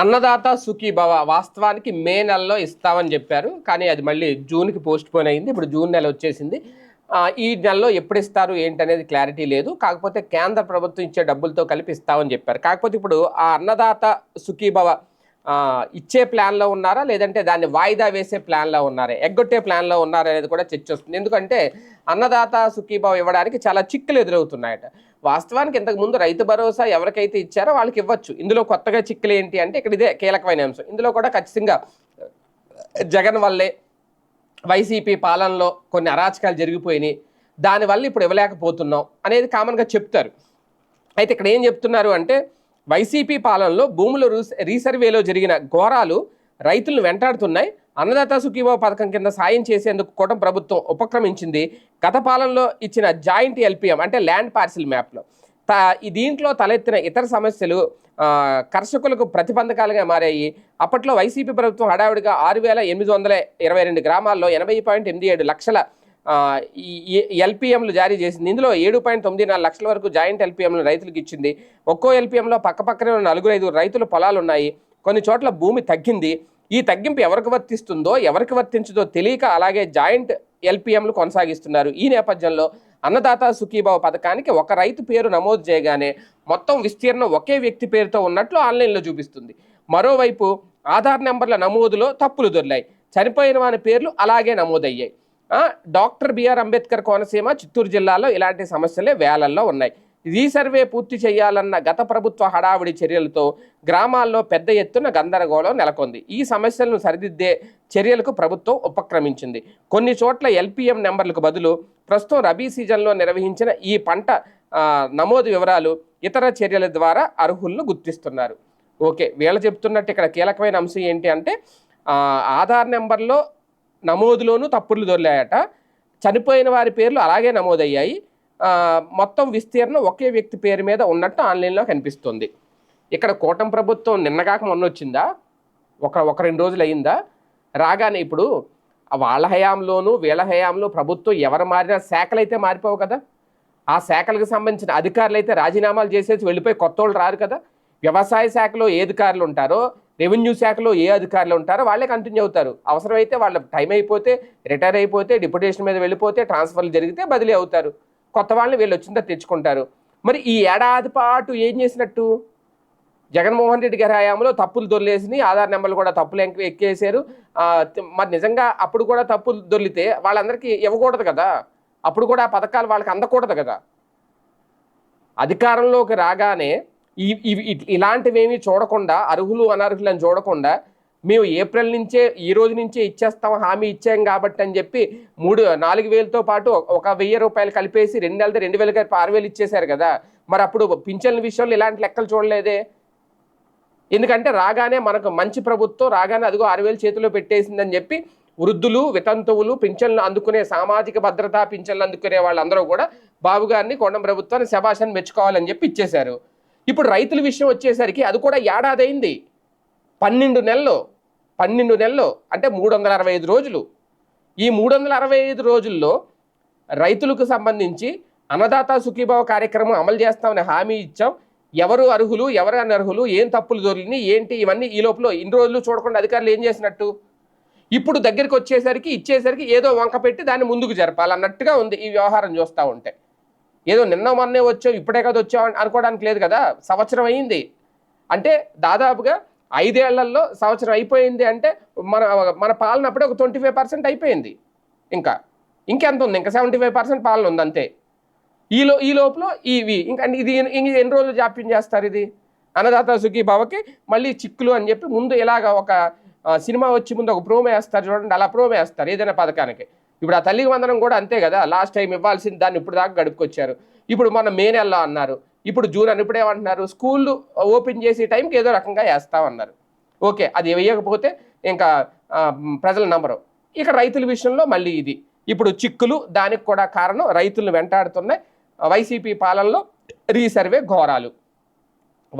అన్నదాత సుఖీభవ వాస్తవానికి మే నెలలో ఇస్తామని చెప్పారు. కానీ అది మళ్ళీ జూన్కి పోస్ట్ పోన్ అయింది. ఇప్పుడు జూన్ నెల వచ్చేసింది. ఈ నెలలో ఎప్పుడు ఇస్తారు ఏంటనేది క్లారిటీ లేదు. కాకపోతే కేంద్ర ప్రభుత్వం ఇచ్చే డబ్బులతో కలిపి ఇస్తామని చెప్పారు. కాకపోతే ఇప్పుడు ఆ అన్నదాత సుఖీభవ ఇచ్చే ప్లాన్లో ఉన్నారా? లేదంటే దాన్ని వాయిదా వేసే ప్లాన్లో ఉన్నారా? ఎగ్గొట్టే ప్లాన్లో ఉన్నారా అనేది కూడా చర్చ వస్తుంది ఎందుకంటే అన్నదాత సుఖీభావం ఇవ్వడానికి చాలా చిక్కులు ఎదురవుతున్నాయట. వాస్తవానికి ఇంతకుముందు రైతు భరోసా ఎవరికైతే ఇచ్చారో వాళ్ళకి ఇవ్వచ్చు. ఇందులో కొత్తగా చిక్కులు ఏంటి అంటే ఇక్కడ ఇదే కీలకమైన అంశం. ఇందులో కూడా ఖచ్చితంగా జగన్ వల్లే వైసీపీ పాలనలో కొన్ని అరాచకాలు జరిగిపోయినాయి. దానివల్ల ఇప్పుడు ఇవ్వలేకపోతున్నాం అనేది కామన్గా చెప్తారు. అయితే ఇక్కడ ఏం చెప్తున్నారు అంటే వైసీపీ పాలనలో భూముల రూస్- రీసర్వేలో జరిగిన ఘోరాలు రైతులను వెంటాడుతున్నాయి. అన్నదాత సుఖీభావ పథకం కింద సాయం చేసేందుకు కూటమి ప్రభుత్వం ఉపక్రమించింది. గత పాలనలో ఇచ్చిన జాయింట్ ఎల్పిఎం అంటే ల్యాండ్ పార్సిల్ మ్యాప్లో. త దీంట్లో తలెత్తిన ఇతర సమస్యలు కర్షకులకు ప్రతిబంధకాలుగా మారాయి. అప్పట్లో వైసీపీ ప్రభుత్వం హడావిడిగా ఆరు వేల ఎనిమిది వందల ఇరవై రెండు గ్రామాల్లో ఎనభై పాయింట్ ఎనిమిది ఏడు లక్షల ఎల్పిఎంలు జారీ చేసింది. ఇందులో ఏడు పాయింట్ తొమ్మిది నాలుగు లక్షల వరకు జాయింట్ ఎల్పిఎంలు రైతులకు ఇచ్చింది. ఒక్కో ఎల్పిఎంలో పక్కపక్కనే ఉన్న నలుగురు ఐదుగురు రైతుల పొలాలు ఉన్నాయి. కొన్ని చోట్ల భూమి తగ్గింది. ఈ తగ్గింపు ఎవరికి వర్తిస్తుందో ఎవరికి వర్తించదో తెలియక అలాగే జాయింట్ ఎల్పిఎంలు కొనసాగిస్తున్నారు. ఈ నేపథ్యంలో అన్నదాత సుఖీభావ పథకానికి ఒక రైతు పేరు నమోదు చేయగానే మొత్తం విస్తీర్ణం ఒకే వ్యక్తి పేరుతో ఉన్నట్లు ఆన్లైన్లో చూపిస్తుంది. మరోవైపు ఆధార్ నెంబర్ల నమోదులో తప్పులు దొర్లాయి. చనిపోయిన వారి పేర్లు అలాగే నమోదయ్యాయి. Doctor B R Ambedkar Konaseema Chittoor జిల్లాలో ఇలాంటి సమస్యలే వేలల్లో ఉన్నాయి. రీసర్వే పూర్తి చేయాలన్న గత ప్రభుత్వ హడావిడి చర్యలతో గ్రామాల్లో పెద్ద ఎత్తున గందరగోళం నెలకొంది. ఈ సమస్యలను సరిదిద్దే చర్యలకు ప్రభుత్వం ఉపక్రమించింది. కొన్ని చోట్ల ఎల్పిఎం నెంబర్లకు బదులు ప్రస్తుతం రబీ సీజన్లో నిర్వహించిన ఈ పంట నమోదు వివరాలు ఇతర చర్యల ద్వారా అర్హులను గుర్తిస్తున్నారు. ఓకే వీళ్ళు చెప్తున్నట్టు ఇక్కడ కీలకమైన అంశం ఏంటి అంటే ఆధార్ నెంబర్లో నమోదులోనూ తప్పులు దొరికాయట చనిపోయిన వారి పేర్లు అలాగే నమోదయ్యాయి. మొత్తం విస్తీర్ణం ఒకే వ్యక్తి పేరు మీద ఉన్నట్టు ఆన్లైన్లో కనిపిస్తుంది. ఇక్కడ కూటమి ప్రభుత్వం నిన్నగాక మొన్న వచ్చిందా ఒక ఒక రెండు రోజులు అయిందా రాగానే ఇప్పుడు వాళ్ళ హయాంలోనూ వీళ్ళ హయాంలో ప్రభుత్వం ఎవరు మారినా శాఖలు అయితే మారిపోవు కదా. ఆ శాఖలకు సంబంధించిన అధికారులు అయితే రాజీనామాలు చేసేసి వెళ్ళిపోయి కొత్త వాళ్ళు రారు కదా. వ్యవసాయ శాఖలో ఏ అధికారులు ఉంటారో రెవెన్యూ శాఖలో ఏ అధికారులు ఉంటారో వాళ్ళే కంటిన్యూ అవుతారు. అవసరమైతే వాళ్ళ టైం అయిపోతే రిటైర్ అయిపోతే డిప్యుటేషన్ మీద వెళ్ళిపోతే ట్రాన్స్ఫర్లు జరిగితే బదిలీ అవుతారు. కొత్త వాళ్ళని వీళ్ళు వచ్చిందా తెచ్చుకుంటారు. మరి ఈ ఏడాది పాటు ఏం చేసినట్టు? జగన్మోహన్ రెడ్డి గారి హయాంలో తప్పులు దొర్లేసి ఆధార్ నెంబర్లు కూడా తప్పులు ఎంక ఎక్కేసారు మరి నిజంగా అప్పుడు కూడా తప్పులు దొర్లితే వాళ్ళందరికీ ఇవ్వకూడదు కదా? అప్పుడు కూడా ఆ పథకాలు వాళ్ళకి అందకూడదు కదా? అధికారంలోకి రాగానే ఈ ఇవి- ఇలాంటివేమీ చూడకుండా అర్హులు అనర్హులను చూడకుండా మేము ఏప్రిల్ నుంచే ఈ రోజు నుంచే ఇచ్చేస్తాం హామీ ఇచ్చాం కాబట్టి అని చెప్పి మూడు నాలుగు వేలతో పాటు ఒక వెయ్యి రూపాయలు కలిపేసి రెండు నెలలు రెండు వేలు కలిపి ఆరు వేలు ఇచ్చేశారు కదా. మరి అప్పుడు పింఛన్ల విషయంలో ఇలాంటి లెక్కలు చూడలేదే? ఎందుకంటే రాగానే మనకు మంచి ప్రభుత్వం రాగానే అదిగో ఆరు వేలు చేతిలో పెట్టేసిందని చెప్పి వృద్ధులు వితంతువులు పింఛన్లు అందుకునే సామాజిక భద్రతా పింఛన్లు అందుకునే వాళ్ళందరూ కూడా బాబు గారిని కొండ ప్రభుత్వాన్ని శభాషని మెచ్చుకోవాలని చెప్పి ఇచ్చేశారు. ఇప్పుడు రైతుల విషయం వచ్చేసరికి అది కూడా ఏడాది అయింది పన్నెండు నెలలు పన్నెండు నెలలు అంటే మూడు వందల అరవై ఐదు రోజులు. ఈ మూడు వందల అరవై ఐదు రోజుల్లో రైతులకు సంబంధించి అన్నదాత సుఖీభావ కార్యక్రమం అమలు చేస్తామని హామీ ఇచ్చాం. ఎవరు అర్హులు ఎవరు అనర్హులు ఏం తప్పులు దొరికినాయి ఏంటి ఇవన్నీ ఈ లోపల ఇన్ని రోజులు చూడకుండా అధికారులు ఏం చేసినట్టు? ఇప్పుడు దగ్గరికి వచ్చేసరికి ఇచ్చేసరికి ఏదో వంక పెట్టి దాన్ని ముందుకు జరపాలన్నట్టుగా ఉంది ఈ వ్యవహారం చూస్తూ ఉంటే. ఏదో నిన్న మొన్నే వచ్చావు ఇప్పుడే కదా వచ్చావు అని అనుకోవడానికి లేదు కదా సంవత్సరం అయింది. అంటే దాదాపుగా ఐదేళ్ళలో సంవత్సరం అయిపోయింది అంటే మన మన పాలన అప్పుడే ఒక ట్వంటీ ఫైవ్ పర్సెంట్ అయిపోయింది ఇంకా. ఇంకెంత ఉంది? ఇంకా సెవెంటీ ఫైవ్ పర్సెంట్ పాలన ఉంది అంతే. ఈ లో ఈ లోపల ఇవి ఇంకా ఇది ఇంక ఎన్ని రోజులు జాప్యం చేస్తారు ఇది? అన్నదాత సుఖీబావకి మళ్ళీ చిక్కులు అని చెప్పి ముందు ఇలాగ ఒక సినిమా వచ్చి ముందు ఒక ప్రోమో వేస్తారు చూడండి అలా ప్రోమో వేస్తారు ఏదైనా పథకానికి. ఇప్పుడు ఆ తల్లికి వందనం కూడా అంతే కదా. లాస్ట్ టైం ఇవ్వాల్సింది దాన్ని ఇప్పుడు దాకా గడుపుకొచ్చారు. ఇప్పుడు మన మే నెలలో అన్నారు. ఇప్పుడు జూన్ అని ఇప్పుడు ఏమంటున్నారు? స్కూళ్ళు ఓపెన్ చేసే టైంకి ఏదో రకంగా వేస్తామన్నారు. ఓకే అది వేయకపోతే ఇంకా ప్రజల నంబరు ఇక రైతుల విషయంలో మళ్ళీ ఇది. ఇప్పుడు చిక్కులు దానికి కూడా కారణం రైతులను వెంటాడుతున్నాయి వైసీపీ పాలనలో రీసర్వే ఘోరాలు.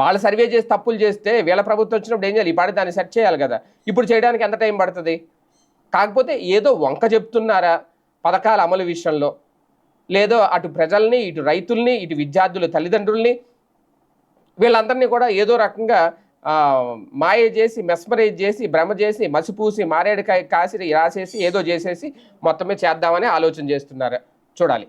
వాళ్ళు సర్వే చేసి తప్పులు చేస్తే వీళ్ళ ప్రభుత్వం వచ్చినప్పుడు ఏం చేయాలి? ఈ పాటి దాన్ని సెట్ చేయాలి కదా. ఇప్పుడు చేయడానికి ఎంత టైం పడుతుంది? కాకపోతే ఏదో వంక చెప్తున్నారా పథకాల అమలు విషయంలో? లేదో అటు ప్రజల్ని ఇటు రైతుల్ని ఇటు విద్యార్థుల తల్లిదండ్రుల్ని వీళ్ళందరినీ కూడా ఏదో రకంగా మాయ చేసి మెస్మరైజ్ చేసి భ్రమ చేసి మసిపూసి మారేడుకాయ కాసి రాసేసి ఏదో చేసేసి మొత్తమే చేద్దామని ఆలోచన చేస్తున్నారు. చూడాలి.